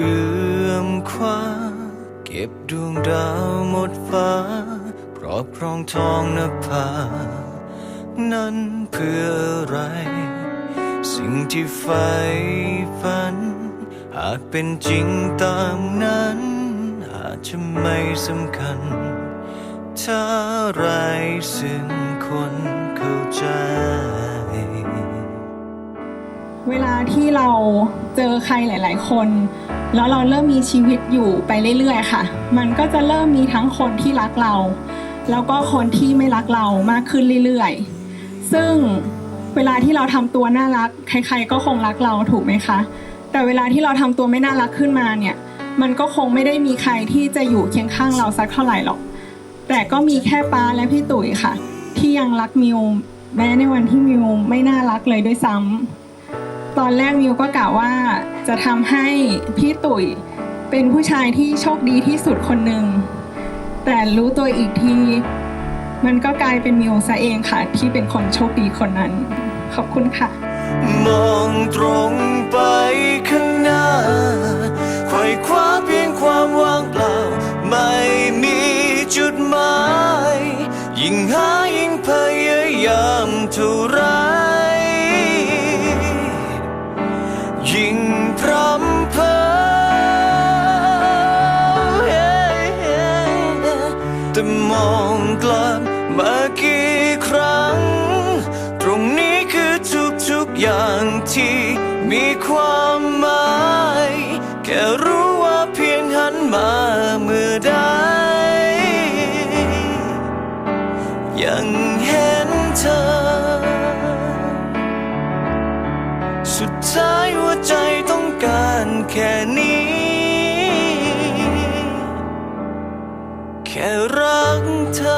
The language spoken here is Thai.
เอื้อมคว้า เก็บดวงดาวหมดฟ้าครอบครองทองนภา นั้นเพื่ออะไร สิ่งที่ใฝ่ฝัน หากเป็นจริงตามนั้น อาจจะไม่สำคัญ ถ้าไรซึ่งคนเข้าใจ เวลาที่เราเจอใครหลาย ๆ คน แล้วเราเริ่มมีชีวิตอยู่ไปเรื่อย ๆ ค่ะ มันก็จะเริ่มมีทั้งคนที่รักเรา แล้วก็คนที่ไม่รักเรามากขึ้นเรื่อย ๆ ซึ่งเวลาที่เราทำตัวน่ารัก ใคร ๆ ก็คงรักเราถูกไหมคะ แต่เวลาที่เราทำตัวไม่น่ารักขึ้นมาเนี่ย มันก็คงไม่ได้มีใครที่จะอยู่เคียงข้างเราสักเท่าไหร่หรอก แต่ก็มีแค่ป้าและพี่ตุ๋ยค่ะ ที่ยังรักมิวแม้ในวันที่มิวไม่น่ารักเลยด้วยซ้ำ ตอนแรกมิวก็กะว่าจะทำให้พี่ตุ๋ยเป็นผู้ชายที่โชคดีที่สุดคนหนึ่ง แต่รู้ตัวอีกที มันก็กลายเป็นมิวซะเองค่ะ ที่เป็นคนโชคดีคนนั้น ขอบคุณค่ะ มองตรง ยิ่งพร่ำเพ้อแต่มองกลับมากี่ครั้ง ตรงนี้คือทุกๆอย่างที่มีความหมาย แค่รู้ว่าเพียงหันมาเมื่อใดยัง แค่รักเธอ